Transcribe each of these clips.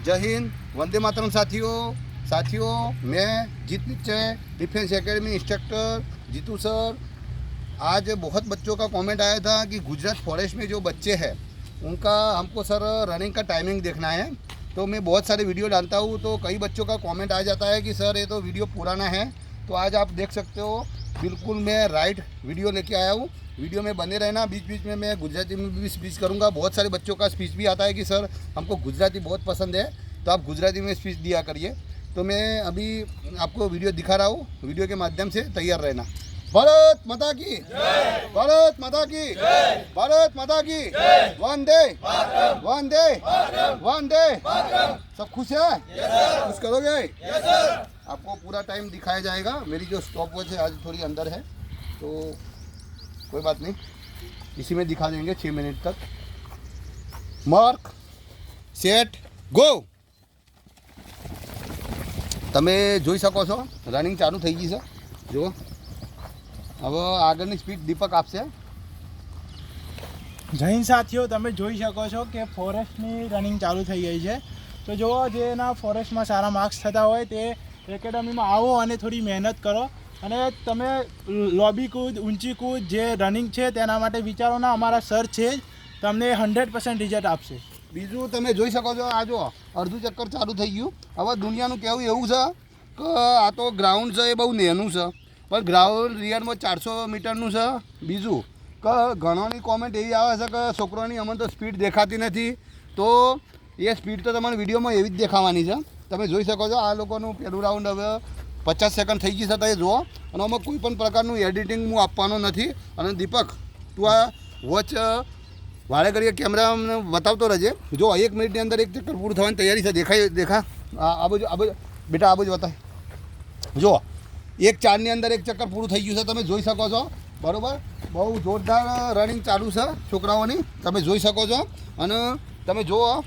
जय हिंद, वंदे मातरम साथियों। साथियों, मैं Jeet defence academy instructor Jitu sir. आज बहुत बच्चों का कमेंट आया था कि गुजरात फॉरेस्ट में जो बच्चे हैं, उनका हमको सर रनिंग का टाइमिंग देखना है। तो मैं बहुत सारे वीडियो डालता हूँ तो कई बच्चों का कमेंट आ जाता है कि सर ये तो वीडियो पुराना है। तो आज आप देख सकते हो, बिल्कुल मैं राइट वीडियो लेके आया हूँ। वीडियो में बने रहना, बीच बीच में मैं गुजराती में भी स्पीच करूँगा। बहुत सारे बच्चों का स्पीच भी आता है कि, सर, हमको गुजराती बहुत पसंद है तो आप गुजराती में स्पीच दिया करिए। तो मैं अभी आपको वीडियो दिखा रहा हूँ। वीडियो के माध्यम से तैयार रहना। भारत माता की, भारत माता की, भारत माता की, वंदे वंदे वंदे। सब खुश है? खुश करोगे? आपको पूरा टाइम दिखाया जाएगा। मेरी जो स्टॉप वॉच है, आज थोड़ी अंदर है तो कोई बात नहीं इसी में दिखा देंगे छः मिनट तक માર્ક સેટ ગો તમે જોઈ શકો છો રનિંગ ચાલુ થઈ ગઈ છે જુઓ હવે આગળની સ્પીડ દીપક આપશે જૈન સાથીઓ તમે જોઈ શકો છો કે ફોરેસ્ટની રનિંગ ચાલુ થઈ ગઈ છે તો જો જેના ફોરેસ્ટમાં સારા માર્ક્સ થતા હોય તે એકેડમીમાં આવો અને થોડી મહેનત કરો અને તમે લોબી કૂદ, ઊંચી કૂદ, જે રનિંગ છે તેના માટે વિચારોના અમારા સર છે જ. તમને હંડ્રેડ પર્સન્ટ રિઝલ્ટ આપશે. બીજું તમે જોઈ શકો છો, આ જો અડધું ચક્કર ચાલુ થઈ ગયું. હવે દુનિયાનું કહેવું એવું છે કે આ તો ગ્રાઉન્ડ છે, એ બહુ નેનું છે. પણ ગ્રાઉન્ડ રિયલમાં ચારસો મીટરનું છે. બીજું કે ઘણોની કોમેન્ટ એવી આવે છે કે છોકરોની અમને તો સ્પીડ દેખાતી નથી. તો એ સ્પીડ તો તમારી વિડીયોમાં એવી જ દેખાવાની છે. તમે જોઈ શકો છો આ લોકોનું પહેલું રાઉન્ડ હવે પચાસ સેકન્ડ થઈ ગઈ છે એ જુઓ. અને આમાં કોઈ પણ પ્રકારનું એડિટિંગ હું આપવાનો નથી. અને દીપક, તું આ વોચ વાળે કરીએ કેમેરા બતાવતો રહેજે. જો એક મિનિટની અંદર એક ચક્કર પૂરું થવાની તૈયારી છે, દેખાય, દેખા. આ બાજુ આ બાજુ બેટા, આ બાજુ બતાય. જો એક ચારની અંદર એક ચક્કર પૂરું થઈ ગયું છે, તમે જોઈ શકો છો. બરાબર? બહુ જોરદાર રનિંગ ચાલુ છે, છોકરાઓની. તમે જોઈ શકો છો. અને તમે જુઓ,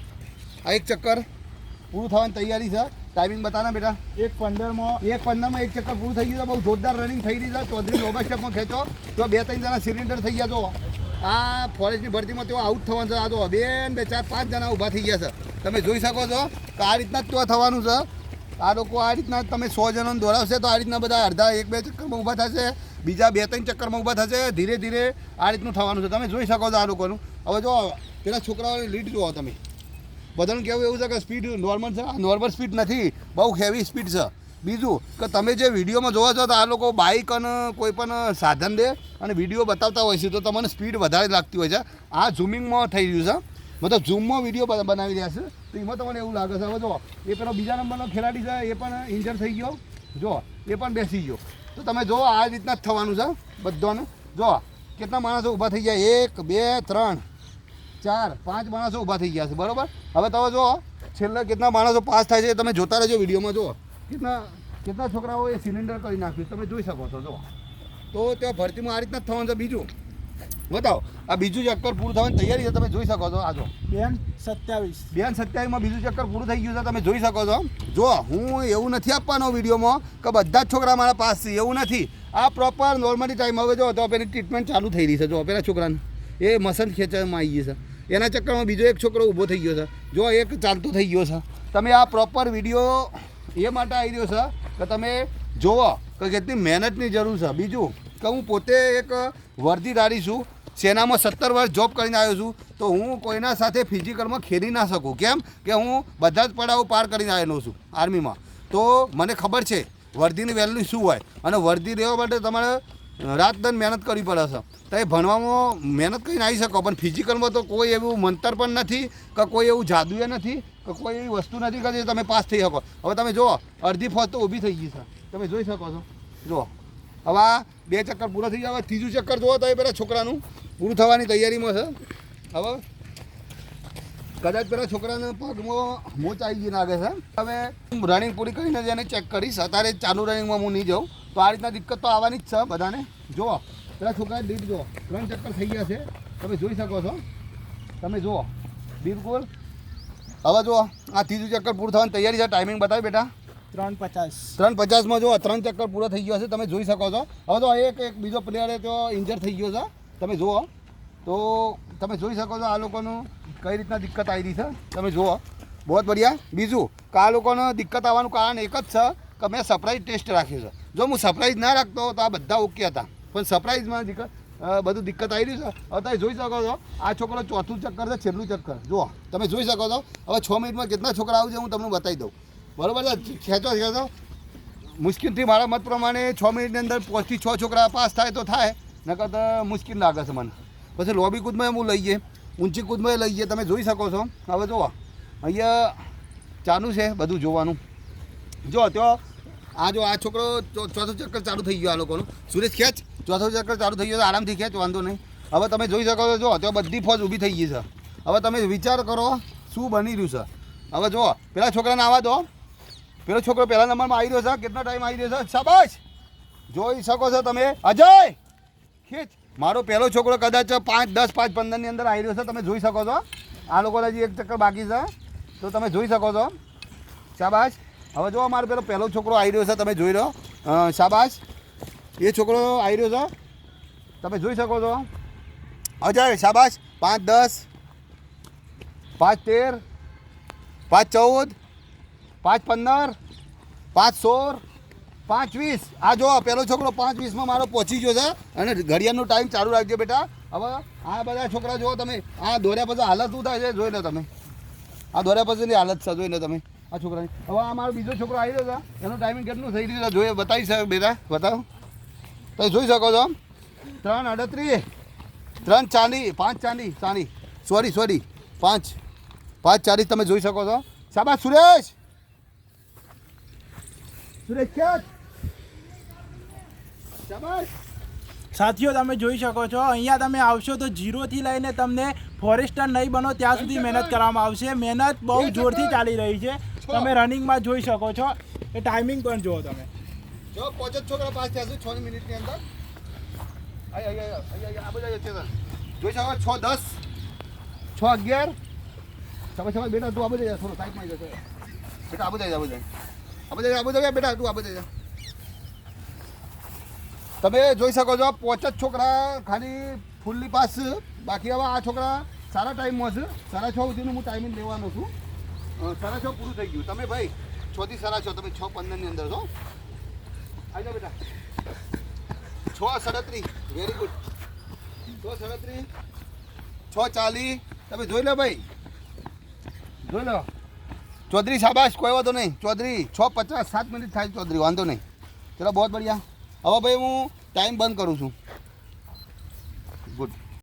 આ એક ચક્કર પૂરું થવાની તૈયારી છે. ટાઈમિંગ બતાના બેટા. એક પંદરમાં. એક પંદરમાં એક ચક્કર પૂરું થઈ ગયું બહુ જોરદાર રનિંગ થઈ રહી છે. ચૌધરી ઓગસ્ટમાં ખેંચો. તો બે ત્રણ જણા સિલિન્ડર થઈ ગયા તો આ ફોરેસ્ટની ભરતીમાં તેઓ આઉટ થવાનું છે. આ તો બે બે ચાર પાંચ જણા ઊભા થઈ ગયા છે. તમે જોઈ શકો છો કે આ રીતના જ તો થવાનું છે. આ લોકો આ રીતના તમે સો જણાને દોડાવશે તો આ રીતના બધા અડધા એક બે ચક્કરમાં ઊભા થશે. બીજા બે ત્રણ ચક્કરમાં ઊભા થશે. ધીરે ધીરે આ રીતનું થવાનું છે. તમે જોઈ શકો છો આ લોકોનું. હવે જો પેલા છોકરાઓની લીડ જુઓ તમે. બધાનું કહેવું એવું છે કે સ્પીડ નોર્મલ છે? આ નોર્મલ સ્પીડ નથી. બહુ હેવી સ્પીડ છે. બીજું કે તમે જે વિડીયોમાં જોવા છો તો આ લોકો બાઇક અને કોઈ પણ સાધન દે અને વીડિયો બતાવતા હોય છે, તો તમને સ્પીડ વધારે લાગતી હોય છે. આ ઝૂમિંગમાં થઈ રહ્યું છે. મતલબ ઝૂમમાં વીડિયો બનાવી રહ્યા છે. તો એમાં તમને એવું લાગે છે, હવે જો એ પેલો બીજા નંબરનો ખેલાડી છે, એ પણ ઇન્જર થઈ ગયો. જો એ પણ બેસી ગયો. તો તમે જો આ રીતના જ થવાનું છે બધાને. જો કેટલા માણસો ઊભા થઈ ગયા? એક, બે, ત્રણ. ચાર પાંચ માણસો ઊભા થઈ ગયા છે બરોબર? હવે તમે જો છેલ્લા કેટલા માણસો પાસ થાય છે તમે જોતા રહેજો વિડીયોમાં જુઓ. કેટલા કેટલા છોકરાઓ એ સિલિન્ડર કરી નાખ્યું તમે જોઈ શકો છો જો તો ત્યાં ભરતીમાં આ રીતના જ થવાનું છે બીજું. બતાવો. આ બીજું ચક્કર પૂરું થવાની તૈયારી છે તમે જોઈ શકો છો. આ જો બેન સત્યાવીસ. બેન સત્યાવીસમાં બીજું ચક્કર પૂરું થઈ ગયું છે તમે જોઈ શકો છો. જો હું એવું નથી આપવાનો વિડીયોમાં કે બધા જ છોકરા મારા પાસ છે એવું નથી. આ પ્રોપર નોર્મલી ટાઈમ હવે જો તો પેલી ટ્રીટમેન્ટ ચાલુ થઈ રહી છે જો પેલા છોકરાને. એ મસન ખેંચવામાં આવી ગઈ છે. એના ચક્કરમાં બીજો એક છોકરો ઊભો થઈ ગયો છે. જો એક ચાલતો થઈ ગયો છે. તમે આ પ્રોપર વીડિયો એ માટે આવી રહ્યો છે કે તમે જુઓ કે કેટલી મહેનતની જરૂર છે. બીજું કે હું પોતે એક વર્દીદારી છું સેનામાં સત્તર વર્ષ જોબ કરીને આવ્યો છું, તો હું કોઈના સાથે ફિઝિકલમાં ખેરી ના શકું. કેમ? કે હું બધા જ પડાવો પાર કરીને આવેલો છું આર્મીમાં તો મને ખબર છે, વર્દીની વેલ્યુ શું હોય? અને વર્દી લેવા માટે તમારે રાત દન મહેનત કરવી પડે છે. તો એ ભણવામાં મહેનત કરીને આવી શકો, પણ ફિઝિકલમાં તો કોઈ એવું મંતર પણ નથી, કે કોઈ એવું જાદુએ નથી, કે કોઈ એવી વસ્તુ નથી કે જે તમે પાસ થઈ શકો. હવે તમે જુઓ, અડધી ફોજ તો ઊભી થઈ ગઈ છે. તમે જોઈ શકો છો. જુઓ. હવે આ બે ચક્કર પૂરા થઈ ગયા. હવે ત્રીજું ચક્કર જુઓ તો એ પેલા છોકરાનું પૂરું થવાની તૈયારીમાં છે. હવે કદાચ પેલા છોકરાના પગમાં મોચ આવી ગઈ લાગે છે. હવે રનિંગ પૂરી કરીને જ એને ચેક કરીશ. અત્યારે ચાલુ રનિંગમાં હું નહીં જાઉં. તો આ રીતના દિક્કત તો આવવાની જ છે બધાને. જુઓ પેલા છોકરાએ દીધ જુઓ ત્રણ ચક્કર થઈ ગયા છે. તમે જોઈ શકો છો. તમે જુઓ બિલકુલ. હવે જુઓ આ ત્રીજું ચક્કર પૂરું થવાની તૈયારી છે. ટાઈમિંગ બતાવી બેટા. ત્રણ પચાસ. ત્રણ પચાસમાં જુઓ ત્રણ ચક્કર પૂરો થઈ ગયો છે. તમે જોઈ શકો છો. હવે તો એક એક બીજો પ્લેયર તો ઇન્જર થઈ ગયો છે. તમે જુઓ. તો તમે જોઈ શકો છો આ લોકોનું કઈ રીતના દિક્કત આવી રહી છે. તમે જુઓ. બહુ બઢિયા. બીજું કે આ લોકોને દિક્કત આવવાનું કારણ એક જ છે કે મેં સરપ્રાઈઝ ટેસ્ટ રાખ્યું છે. જો હું સરપ્રાઈઝ ના રાખતો તો આ બધા ઓકે હતા. પણ સરપ્રાઈઝમાં દિક્કત બધું દિક્કત આવી રહ્યું છે. હવે તમે જોઈ શકો છો, આ છોકરો ચોથું ચક્કર છે, છેલ્લું ચક્કર. જુઓ, તમે જોઈ શકો છો. હવે છ મિનિટમાં કેટલા છોકરા આવશે હું તમને બતાવી દઉં. બરોબર છે? ખેંચો ખેંચો. મુશ્કેલથી મારા મત પ્રમાણે છ મિનિટની અંદર પાંચથી છ છોકરા પાસ થાય તો થાય, નકર તો મુશ્કેલ લાગે છે મને. પછી લોબી કૂદમાં હું લઈએ ઊંચી કૂદમાં લઈએ તમે જોઈ શકો છો. હવે જુઓ, અહીંયા ચાલુ છે બધું જોવાનું. જો તો આ જો આ છોકરો ચોથો ચક્કર ચાલુ થઈ ગયો આ લોકોનું. સુરેશ, ખેંચ. ચોથો ચક્કર ચાલુ થઈ ગયો તો આરામથી ખેંચ, વાંધો નહીં. હવે તમે જોઈ શકો છો, જો, તો બધી ફોજ ઊભી થઈ ગઈ છે. હવે તમે વિચાર કરો શું બની રહ્યું છે. હવે જુઓ, પેલા છોકરાને આવવા દો. પેલો છોકરો પહેલા નંબરમાં આવી રહ્યો છે, કેટલો ટાઈમ આવી રહ્યો છે? શાબાશ! જોઈ શકો છો તમે. અજય! ખેંચ. મારો પહેલો છોકરો કદાચ પાંચ, દસ, પાંચ, પંદરની અંદર આવી રહ્યો છે, તમે જોઈ શકો છો. આ લોકોને હજી એક ચક્કર બાકી છે. તો તમે જોઈ શકો છો. શાબાશ! હવે જો મારો પેલો પહેલો છોકરો આવી રહ્યો છે, તમે જોઈ લો. શાબાશ. એ છોકરો આવી રહ્યો છે તમે જોઈ શકો છો. અજય, શાબાશ. પાંચ, દસ. પાંચ, તેર. પાંચ, ચૌદ. પાંચ, પંદર. પાંચ, સોળ. પાંચ, વીસ. આ જો પહેલો છોકરો પાંચ, વીસમાં મારો પહોંચી ગયો છે અને ઘડિયાળનો ટાઈમ ચાલુ રાખજો બેટા. હવે આ બધા છોકરા જુઓ તમે. આ દોર્યા પછી હાલત શું થાય છે, જોઈ લો તમે. આ દોર્યા પછીની હાલત છે, જોઈ લો તમે. આ છોકરાની. હવે આ મારો બીજો છોકરો આવી રહ્યો હતો એનો ટાઈમિંગ કેટલું થઈ રહ્યું જોઈએ બતાવી શકો બેટા બતાવો. તમે જોઈ શકો છો ત્રણ અડત્રીસ ત્રણ ચાલી પાંચ ચાલી ચાલી સોરી સોરી પાંચ. પાંચ ચાલીસ તમે જોઈ શકો છો. શાબાશ સુરેશ! સુરેશ સાથીઓ તમે જોઈ શકો છો અહીંયા તમે આવશો તો જીરોથી લઈને તમને ફોરેસ્ટર નહીં બનો ત્યાં સુધી મહેનત કરવામાં આવશે. મહેનત બહુ જોરથી ચાલી રહી છે. તમે રનિંગમાં જોઈ શકો છો. એ ટાઈમિંગ પણ જુઓ તમે. જો પાંચ જ છોકરા પાસ થયા છે છ મિનિટની અંદર. આય આય આય આય આય આ બધા છે જોઈ શકો છ દસ છ અગિયાર. તમે સમજ બેટા તું આ બધા જા થોડો સાઈડમાં જશે બેટા આ બધા જા આ બધા. આ બધા આ બધા બેટા તું આ બધા જા. તમે જોઈ શકો છો પાંચ જ છોકરા ખાલી ફૂલ્લી પાસ છે. બાકી હવે આ છોકરા સારા ટાઈમમાં છે. સાડા છ સુધીનું હું ટાઈમિંગ લેવાનો છું. અ, છો પૂરું થઈ ગયું. તમે ભાઈ છ થી સારા છો તમે છ પંદરની અંદર છો. આવી જાઓ બેટા. છ સડત્રીસ. વેરી ગુડ છ સડત્રીસ. છ ચાલીસ. તમે જોઈ લો ભાઈ. જોઈ લો. ચૌધરી શાબાશ કોઈ વાંધો નહીં. ચૌધરી છ પચાસ સાત મિનિટ થાય ચૌધરી વાંધો નહીં. ચલો બહુ બઢિયા. હવે ભાઈ હું ટાઈમ બંધ કરું છું. ગુડ